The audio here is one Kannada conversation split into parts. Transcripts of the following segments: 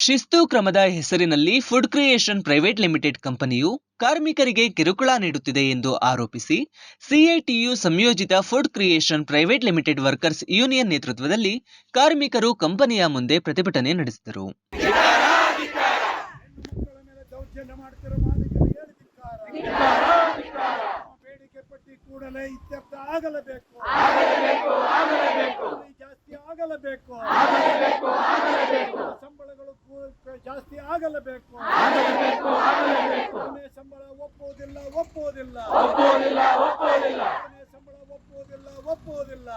ಶಿಸ್ತು ಕ್ರಮದ ಹೆಸರಿನಲ್ಲಿ ಫುಡ್ ಕ್ರಿಯೇಷನ್ ಪ್ರೈವೇಟ್ ಲಿಮಿಟೆಡ್ ಕಂಪನಿಯು ಕಾರ್ಮಿಕರಿಗೆ ಕಿರುಕುಳ ನೀಡುತ್ತಿದೆ ಎಂದು ಆರೋಪಿಸಿ ಸಿಐಟಿಯು ಸಂಯೋಜಿತ food creation private limited workers union ನೇತೃತ್ವದಲ್ಲಿ ಕಾರ್ಮಿಕರು ಕಂಪನಿಯ ಮುಂದೆ ಪ್ರತಿಭಟನೆ ನಡೆಸಿದರು. ಮಕ್ಕಳ ಮೇಲೆ ದೌರ್ಜನ್ಯ ಮಾಡ್ತಿರೋ ಮಾಲೀಕರಿಗೆ ಹೇಳಿ ಧಿಕ್ಕಾರ. ನಮ್ಮ ಬೇಡಿಕೆ ಪಟ್ಟಿ ಕೂಡಲೇ ಇತ್ಯರ್ಥ ಆಗಲೇಬೇಕು ಕೂಲಿ ಜಾಸ್ತಿ ಆಗಲೇಬೇಕು ಸಂಬಳಗಳು ಕೂ- ಜಾಸ್ತಿ ಆಗಲೇಬೇಕು ಕಡಿಮೆ ಸಂಬಳ ಒಪ್ಪುವುದಿಲ್ಲ. ಒಪ್ಪುವುದಿಲ್ಲ ಕಡಿಮೆ ಸಂಬಳ ಒಪ್ಪುವುದಿಲ್ಲ ಒಪ್ಪುವುದಿಲ್ಲ.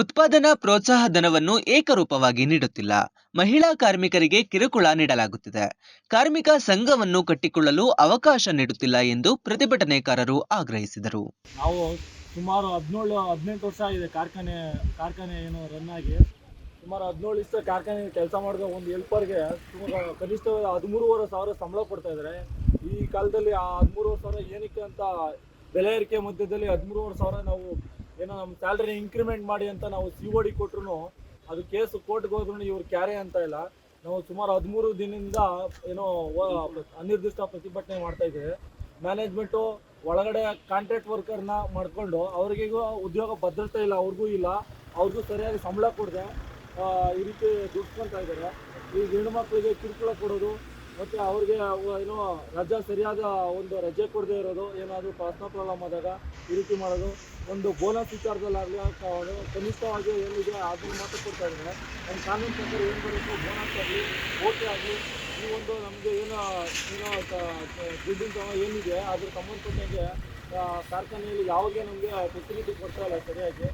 ಉತ್ಪಾದನಾ ಪ್ರೋತ್ಸಾಹ ಧನವನ್ನು ಏಕರೂಪವಾಗಿ ನೀಡುತ್ತಿಲ್ಲ. ಮಹಿಳಾ ಕಾರ್ಮಿಕರಿಗೆ ಕಿರುಕುಳ ನೀಡಲಾಗುತ್ತಿದೆ. ಕಾರ್ಮಿಕ ಸಂಘವನ್ನು ಕಟ್ಟಿಕೊಳ್ಳಲು ಅವಕಾಶ ನೀಡುತ್ತಿಲ್ಲ ಎಂದು ಪ್ರತಿಭಟನೆಕಾರರು ಆಗ್ರಹಿಸಿದರು. ನಾವು ಸುಮಾರು ಹದಿನೇಳು ಹದಿನೆಂಟು ವರ್ಷ ಆಗಿದೆ ಕಾರ್ಖಾನೆ ಕಾರ್ಖಾನೆ ಏನು ರನ್ ಆಗಿ. ಸುಮಾರು ಹದಿನೇಳು ವರ್ಷ ಕಾರ್ಖಾನೆ ಕೆಲಸ ಮಾಡಿದ ಒಂದು ಹೆಲ್ಪರ್ಗೆ ಸುಮಾರು ಕನಿಷ್ಠ ಹದಿಮೂರುವರೆ ಸಾವಿರ ಸಂಬಳ ಕೊಡ್ತಾ ಇದ್ದಾರೆ. ಈ ಕಾಲದಲ್ಲಿ ಆ ಹದಿಮೂರುವರೆ ಸಾವಿರ ಏನಕ್ಕೆ ಅಂತ ಬೆಲೆ ಏರಿಕೆ ಮಧ್ಯದಲ್ಲಿ ಹದಿಮೂರುವರೆ ಸಾವಿರ ನಾವು ಏನೋ ನಮ್ಮ ಸ್ಯಾಲ್ರಿ ಇನ್ಕ್ರಿಮೆಂಟ್ ಮಾಡಿ ಅಂತ ನಾವು ಸಿ ಒ ಡಿ ಕೊಟ್ರು ಅದು ಕೇಸ್ ಕೋರ್ಟ್ಗೆ ಹೋದ್ರೂ ಇವ್ರು ಕ್ಯಾರೆ ಅಂತ ಇಲ್ಲ. ನಾವು ಸುಮಾರು ಹದಿಮೂರು ದಿನದಿಂದ ಏನೋ ಅನಿರ್ದಿಷ್ಟ ಪ್ರತಿಭಟನೆ ಮಾಡ್ತಾ ಇದ್ದೇವೆ. ಮ್ಯಾನೇಜ್ಮೆಂಟು ಒಳಗಡೆ ಕಾಂಟ್ರಾಕ್ಟ್ ವರ್ಕರ್ನ ಮಾಡಿಕೊಂಡು ಅವ್ರಿಗೂ ಉದ್ಯೋಗ ಭದ್ರತೆ ಇಲ್ಲ, ಅವ್ರಿಗೂ ಇಲ್ಲ. ಅವ್ರಿಗೂ ಸರಿಯಾಗಿ ಸಂಬಳ ಕೊಡದೆ ಈ ರೀತಿ ದುಡ್ಸ್ಕೊಳ್ತಾ ಇದ್ದಾರೆ. ಈ ಹೆಣ್ಣು ಮಕ್ಕಳಿಗೆ ಕಿರುಕುಳ ಕೊಡೋದು ಮತ್ತು ಅವ್ರಿಗೆ ಏನು ರಜಾ ಸರಿಯಾದ ಒಂದು ರಜೆ ಕೊಡದೇ ಇರೋದು, ಏನಾದರೂ ಪರ್ಸ್ನಲ್ ಪ್ರಾಬ್ಲಮ್ ಆದಾಗ ಈ ರೀತಿ ಮಾಡೋದು. ಒಂದು ಬೋನಸ್ ವಿಚಾರದಲ್ಲಾಗಲಿ ಕನಿಷ್ಠವಾಗಿ ಏನಿದೆ ಅದನ್ನು ಮಾತ್ರ ಕೊಡ್ತಾ ಇದ್ದಾರೆ. ನಮ್ಮ ಕಾನೂನು ಪ್ರಕಾರ ಏನು ಬರುತ್ತೆ ಬೋನಸ್ ಆಗಲಿ ಓಕೆ ಆಗಲಿ, ಈ ಒಂದು ನಮಗೆ ಏನೋ ಏನೋ ದುಡ್ಡಿನ ಏನಿದೆ, ಅದ್ರ ಸಂಬಂಧಪಟ್ಟಂಗೆ ಕಾರ್ಖಾನೆಯಲ್ಲಿ ಯಾವುದೇ ನಮಗೆ ಫೆಸಿಲಿಟಿ ಕೊಡ್ತಾ ಇಲ್ಲ ಸರಿಯಾಗಿ.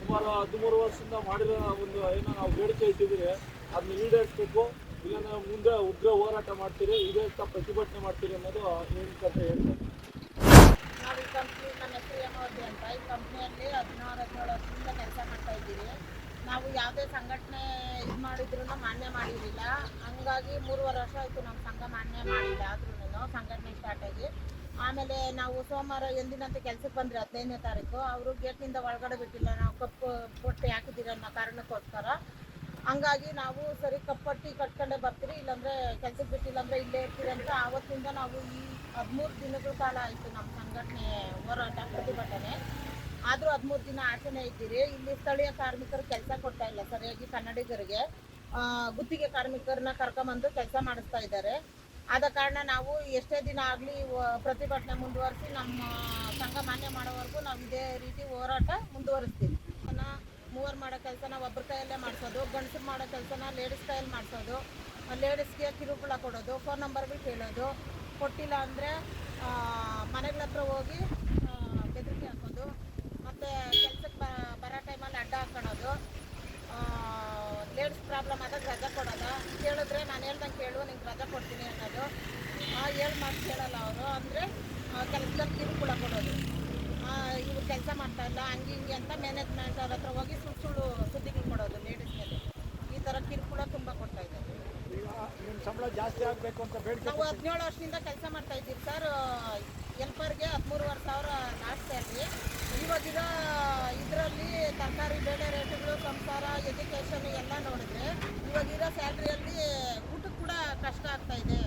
ಸುಮಾರು ಹದಿಮೂರು ವರ್ಷದಿಂದ ಮಾಡಿರೋ ಒಂದು ಏನೋ ನಾವು ಬೇಡಿಕೆ ಇಟ್ಟಿದ್ದೀವಿ. ಅದನ್ನ ಈಡೇರಿಸ್ಬೇಕು. ಇಲ್ಲಾಂದ್ರೆ ಮುಂದೆ ಉಗ್ರ ಹೋರಾಟ ಮಾಡ್ತೀರಿ ಈಡೇರಿಸ್ತಾ ಪ್ರತಿಭಟನೆ ಮಾಡ್ತೀರಿ ಅನ್ನೋದು ಏನಂತ ಹೇಳ್ತಾರೆ ನಾವು ಈ ಕಂಪ್ನಿ ನಮ್ಮ ಹೆಸರು ಹೇಮಾವತಿ ಅಂತ. ಈ ಕಂಪ್ನಿಯಲ್ಲಿ ಹದಿನಾರು ಹದಿನೇಳು ವರ್ಷದಿಂದ ಕೆಲಸ ಮಾಡ್ತಾ ಇದ್ದೀವಿ ನಾವು ಯಾವುದೇ ಸಂಘಟನೆ ಇದು ಮಾಡಿದ್ರು ಮಾನ್ಯ ಮಾಡಿರಲಿಲ್ಲ. ಹಂಗಾಗಿ ಮೂರುವರೆ ವರ್ಷ ಆಯಿತು ನಮ್ಮ ಸಂಘ ಮಾನ್ಯ ಮಾಡಿಲ್ಲ ಆದ್ರೂ ಸಂಘಟನೆ ಸ್ಟಾರ್ಟ್ ಆಗಿ. ಆಮೇಲೆ ನಾವು ಸೋಮವಾರ ಎಂದಿನಂತೆ ಕೆಲಸಕ್ಕೆ ಬಂದರೆ, ಹದಿನೈದನೇ ತಾರೀಕು. ಅವರು ಗೇಟ್ನಿಂದ ಒಳಗಡೆ ಬಿಟ್ಟಿಲ್ಲ. ನಾವು ಕಪ್ಪು ಬೊಟ್ಟೆ ಹಾಕಿದ್ದೀರ ಅನ್ನೋ ಕಾರಣಕ್ಕೋಸ್ಕರ ಹಂಗಾಗಿ ನಾವು ಸರಿ ಕಪ್ಪಟ್ಟಿ ಕಟ್ಕೊಂಡೆ ಬರ್ತೀರಿ, ಇಲ್ಲಾಂದ್ರೆ ಕೆಲ್ಸಕ್ಕೆ ಬಿಟ್ಟಿಲ್ಲ ಅಂದ್ರೆ ಇಲ್ಲೇ ಇರ್ತೀರಿ ಅಂತ ಆವತ್ತಿಂದ ನಾವು ಈ ಹದಿಮೂರು ದಿನಗಳ ಕಾಲ ಆಯಿತು ನಮ್ಮ ಸಂಘಟನೆ ಹೋರಾಟ, ಪ್ರತಿಭಟನೆ. ಆದರೂ ಹದಿಮೂರು ದಿನ ಆಚರಣೆ ಇದ್ದೀರಿ. ಇಲ್ಲಿ ಸ್ಥಳೀಯ ಕಾರ್ಮಿಕರು ಕೆಲಸ ಕೊಡ್ತಾ ಇಲ್ಲ, ಸರಿಯಾಗಿ ಕನ್ನಡಿಗರಿಗೆ ಗುತ್ತಿಗೆ ಕಾರ್ಮಿಕರನ್ನ ಕರ್ಕೊಂಬಂದು ಕೆಲಸ ಮಾಡಿಸ್ತಾ ಇದ್ದಾರೆ. ಆದ ಕಾರಣ ನಾವು ಎಷ್ಟೇ ದಿನ ಆಗಲಿ ಪ್ರತಿಭಟನೆ ಮುಂದುವರಿಸಿ ನಮ್ಮ ಸಂಘ ಮಾನ್ಯ ಮಾಡೋವರೆಗೂ ನಾವು ಇದೇ ರೀತಿ ಹೋರಾಟ ಮುಂದುವರಿಸ್ತೀವಿ. ಮೂವರು ಮಾಡೋ ಕೆಲಸನ ಒಬ್ಬರ ಕೈಯಲ್ಲೇ ಮಾಡಿಸೋದು, ಗಂಡಸರು ಮಾಡೋ ಕೆಲಸನ ಲೇಡೀಸ್ ಕೈಯಲ್ಲಿ ಮಾಡಿಸೋದು ಲೇಡೀಸ್ಗೆ ಕಿರುಕುಳ ಕೊಡೋದು ಫೋನ್ ನಂಬರ್ಗಳು ಕೇಳೋದು, ಕೊಟ್ಟಿಲ್ಲ ಅಂದರೆ ಮನೆಗಳ ಹತ್ರ ಹೋಗಿ ಬೆದರಿಕೆ ಹಾಕೋದು, ಮತ್ತು ಕೆಲಸಕ್ಕೆ ಬರೋ ಟೈಮಲ್ಲಿ ಅಡ್ಡ ಹಾಕೊಳ್ಳೋದು ಲೇಡೀಸ್ ಪ್ರಾಬ್ಲಮ್ ಆದಾಗ ರಜೆ ಕೊಡೋದು. ಕೇಳಿದ್ರೆ ನಾನು ಹೇಳ್ದಂಗೆ ಕೇಳು, ನಿಂಗೆ ರಜೆ ಕೊಡ್ತೀನಿ ಅನ್ನೋದು. ಹೇಳಿ ಮಾತು ಕೇಳಲ್ಲ ಅವರು. ಅಂದರೆ ಕೆಲಸದಲ್ಲಿ ಇಲ್ಲ ಹಂಗೆ ಹಿಂಗೆ ಅಂತ ಮ್ಯಾನೇಜ್ಮೆಂಟ್ ಅವ್ರ ಹತ್ರ ಹೋಗಿ ಸುಳ್ಳು ಸುಳ್ಳು ಸುದ್ದಿಗಳು ಕೊಡೋದು ಲೇಡೀಸ್ ಮೇಲೆ. ಈ ಥರ ಕಿರುಕುಳ ತುಂಬ ಕೊಡ್ತಾ ಇದ್ದಾರೆ. ನಿಮ್ಮ ಸಂಬಳ ಜಾಸ್ತಿ ಆಗಬೇಕು ಅಂತ ಬೇಡಿಕೆ ನಾವು ಹದಿನೇಳು ವರ್ಷದಿಂದ ಕೆಲಸ ಮಾಡ್ತಾ ಇದ್ದೀವಿ ಸರ್. ಎಲ್ಪರ್ಗೆ ಹದಿಮೂರುವರೆ ಸಾವಿರ ಲಾಸ್ಟ್ ಸ್ಯಾಲ್ರಿ. ಇವಾಗಿರೋ ಇದರಲ್ಲಿ ತರಕಾರಿ ಬೇಳೆ ರೇಟುಗಳು ಸಂಸಾರ ಎಜುಕೇಷನ್ ಎಲ್ಲ ನೋಡಿದ್ರೆ ಇವಾಗಿರೋ ಸ್ಯಾಲ್ರಿಯಲ್ಲಿ ಊಟಕ್ಕೆ ಕೂಡ ಕಷ್ಟ ಆಗ್ತಾ ಇದೆ.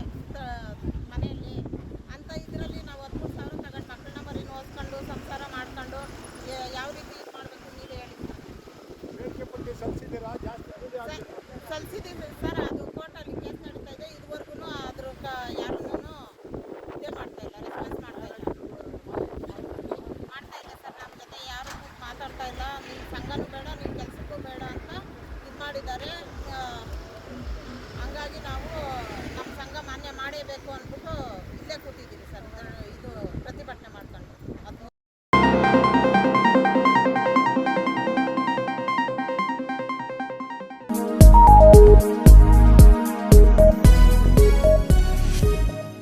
ಸಂಘನೂ ಬೇಡ ನಿಮ್ಮ ಕೆಲಸಕ್ಕೂ ಬೇಡ ಅಂತ ಇದು ಮಾಡಿದ್ದಾರೆ. ಹಂಗಾಗಿ ನಾವು